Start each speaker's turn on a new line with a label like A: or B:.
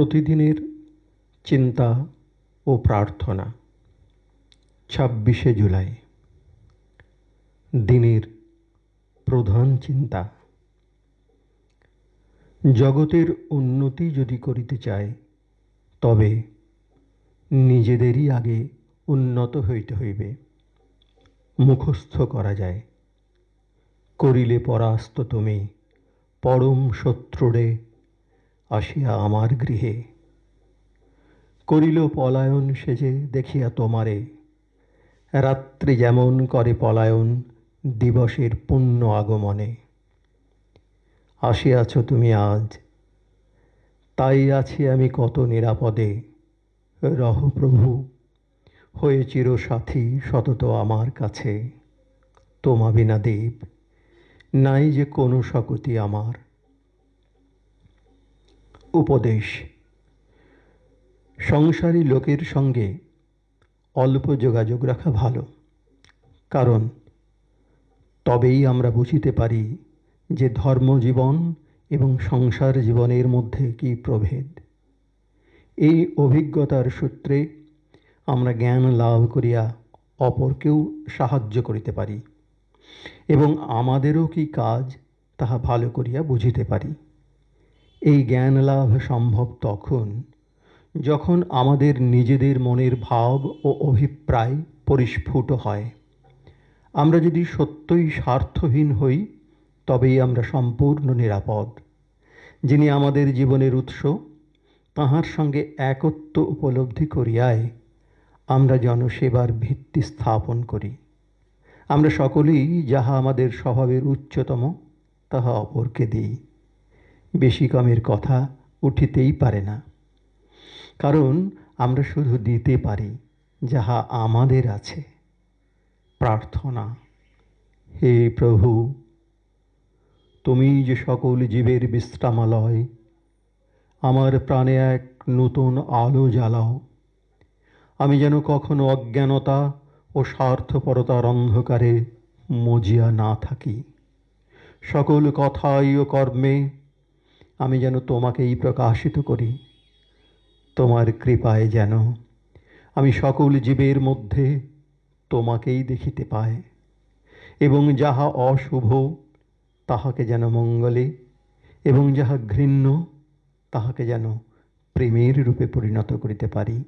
A: প্রতিদিনের চিন্তা ও প্রার্থনা। ছাব্বিশে জুলাই। দিনের প্রধান চিন্তা। জগতের উন্নতি যদি করিতে চায়, তবে নিজেদেরই আগে উন্নত হইতে হইবে। মুখস্থ করা যায়। করিলে পরাস্ত তুমি, পরম শত্রুরে আসিয়া আমার গৃহে। করিল পলায়ন সেজে দেখিয়া তোমারে। রাত্রি যেমন করে পলায়ন, দিবসের পুণ্য আগমনে। আসিয়াছ তুমি আজ। তাই আছি আমি কত নিরাপদে। রহ প্রভু, হয়ে চিরসাথী সতত আমার কাছে। তোমা বিনা দেব, নাই যে কোনো শকতি আমার। উপদেশ। সংসারী লোকের সঙ্গে অল্প যোগাযোগ রাখা ভালো। কারণ তবেই আমরা বুঝিতে পারি যে ধর্মজীবন এবং সংসার জীবনের মধ্যে কি প্রভেদ। এই অভিজ্ঞতার সূত্রে আমরা জ্ঞান লাভ করিয়া অপরকেও সাহায্য করিতে পারি এবং আমাদেরও কি কাজ তাহা ভালো করিয়া বুঝিতে পারি। এই জ্ঞান লাভ সম্ভব তখন যখন আমাদের নিজেদের মনের ভাব ও অভিপ্রায় পরিস্ফুট হয়। আমরা যদি সত্যই স্বার্থহীন হই, তবেই আমরা সম্পূর্ণ নিরাপদ। যিনি আমাদের জীবনের উৎস, তাহার সঙ্গে একত্ব উপলব্ধি করিয়াই আমরা জনসেবার ভিত্তি স্থাপন করি। আমরা সকলেই যাহা আমাদের স্বভাবের উচ্চতম, তাহা অপরকে দিই। বেশি কমের কথা উঠিতেই পারে না। কারণ আমরা শুধু দিতে পারি যাহা আমাদের আছে। প্রার্থনা, হে প্রভু, তুমি যে সকল জীবের বিশ্রামালয়, আমার প্রাণে এক নূতন আলো জ্বালাও। আমি যেন কখনো অজ্ঞানতা ও স্বার্থপরতার অন্ধকারে মজিয়া না থাকি। সকল কথাই ও কর্মে আমি যেন তোমাকেই প্রকাশিত করি। তোমার কৃপায় যেন আমি সকল জীবের মধ্যে তোমাকেই দেখিতে পাই এবং যাহা অশুভ, তাহাকে যেন মঙ্গলে এবং যাহা ঘৃণ্য, তাহাকে যেন প্রেমের রূপে পরিণত করিতে পারি।